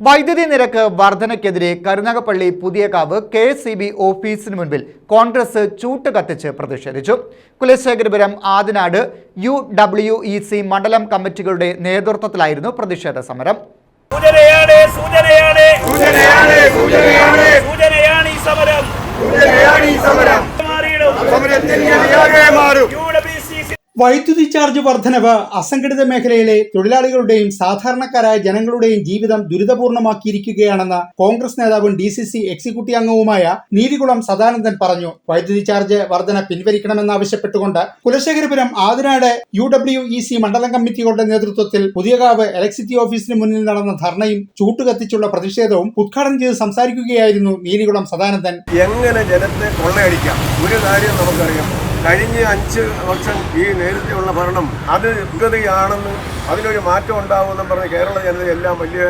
വൈദ്യുതി നിരക്ക് വർധനയ്ക്കെതിരെ Karunagappally Puthiyakavu K S C B ഓഫീസിന് മുൻപിൽ കോൺഗ്രസ് ചൂട്ട് കത്തിച്ച് പ്രതിഷേധിച്ചു. Kulasekharapuram Adinad U W E C മണ്ഡലം കമ്മിറ്റികളുടെ നേതൃത്വത്തിലായിരുന്നു പ്രതിഷേധ സമരം. സൂചനയാണ് സൂചനയാണ്. സൂചനയാണ് സൂചനയാണ്. സൂചനയാണ് ഈ സമരം. സൂചനയാണ് ഈ സമരം. മാറിയിടും. സമരത്തിൽ മാറും. UWCC വൈദ്യുതി ചാർജ് വർധനവ് അസംഘടിത മേഖലയിലെ തൊഴിലാളികളുടെയും സാധാരണക്കാരായ ജനങ്ങളുടെയും ജീവിതം ദുരിതപൂർണമാക്കിയിരിക്കുകയാണെന്ന് കോൺഗ്രസ് നേതാവും ഡി സി സി എക്സിക്യൂട്ടീവ് അംഗവുമായ നീതികുളം സദാനന്ദൻ പറഞ്ഞു. വൈദ്യുതി ചാർജ് വർധന പിൻവലിക്കണമെന്നാവശ്യപ്പെട്ടുകൊണ്ട് Kulasekharapuram Adinad U W E C മണ്ഡലം കമ്മിറ്റികളുടെ നേതൃത്വത്തിൽ പുതിയകാവ് ഇലക്ട്രിസിറ്റി ഓഫീസിന് മുന്നിൽ നടന്ന ധർണയും ചൂട്ടുകത്തിച്ചുള്ള പ്രതിഷേധവും ഉദ്ഘാടനം ചെയ്ത് സംസാരിക്കുകയായിരുന്നു നീതികുളം സദാനന്ദൻ. എങ്ങനെ ജനത്തെ കൊള്ളയടിക്കാം? ഒരു കാര്യം നമുക്കറിയാം. കഴിഞ്ഞ അഞ്ച് വർഷം ഈ നേരത്തെയുള്ള ഭരണം അത് ഗതിയാണെന്ന് അതിനൊരു മാറ്റം ഉണ്ടാവുമെന്നും പറഞ്ഞ് കേരള ജനതയെല്ലാം വലിയ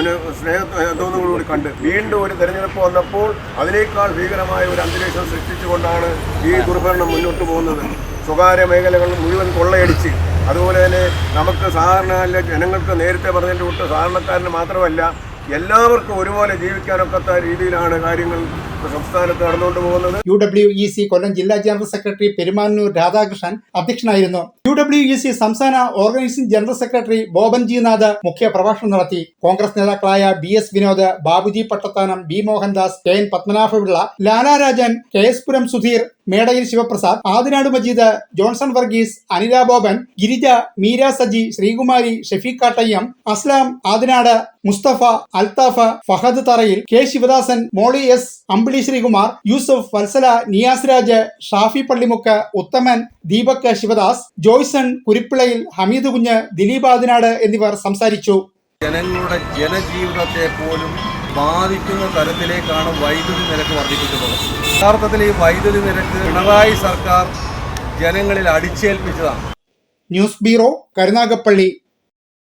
ഒരു സ്നേഹത്തോടുകൂടി കണ്ട് വീണ്ടും ഒരു തെരഞ്ഞെടുപ്പ് വന്നപ്പോൾ അതിനേക്കാൾ ഭീകരമായ ഒരു അന്തരീക്ഷം സൃഷ്ടിച്ചുകൊണ്ടാണ് ഈ ദുർഭരണം മുന്നോട്ട് പോകുന്നത്. സ്വകാര്യ മേഖലകൾ മുഴുവൻ കൊള്ളയടിച്ച്. അതുപോലെ തന്നെ നമുക്ക് സാധാരണ ജനങ്ങൾക്ക് നേരത്തെ പറഞ്ഞതിന്റെ വിട്ട് സാധാരണക്കാരന് മാത്രമല്ല എല്ലാവർക്കും ഒരുപോലെ ജീവിക്കാനൊക്കത്ത രീതിയിലാണ് കാര്യങ്ങൾ സംസ്ഥാനത്ത് നടന്നുകൊണ്ട് പോകുന്നത്. U W E C Kollam ജില്ലാ ജനറൽ സെക്രട്ടറി പെരുമാനൂർ രാധാകൃഷ്ണൻ അധ്യക്ഷനായിരുന്നു. ഡബ്ല്യു ഇ സി സംസ്ഥാന organising general secretary Boban G Nath മുഖ്യ പ്രഭാഷണം നടത്തി. കോൺഗ്രസ് നേതാക്കളായ B S Vinod Babuji Pattathanam B Mohandas K N Padmanabhapillai Lalarajan K S Puram Sudheer Medayil Sivaprasad Adinad Majeed Johnson Varghese Anila Boban Girija Meera Saji Sreekumari Shefeeq Kattayyam Aslam Adinad Musthafa Althaf Fahad Tharayil K Sivadasan Molly S Ambili Sreekumar Yusuf Vatsala Niyas Raj Shafi Pallimukku Uthaman Deepak Sivadas Joyson Kurippilayil Hameed Kunju Dileep Adinad എന്നിവർ സംസാരിച്ചു. ജനങ്ങളുടെ ജനജീവിതത്തെ പോലും ബാധിക്കുന്ന തരത്തിലേക്കാണ് വൈദ്യുതി നിരക്ക് വർദ്ധിപ്പിക്കുന്നത്. യഥാർത്ഥത്തിൽ ഈ വൈദ്യുതി നിരക്ക് പിണറായി സർക്കാർ ജനങ്ങളിൽ അടിച്ചേൽപ്പിച്ചതാണ്. News bureau Karunagappally.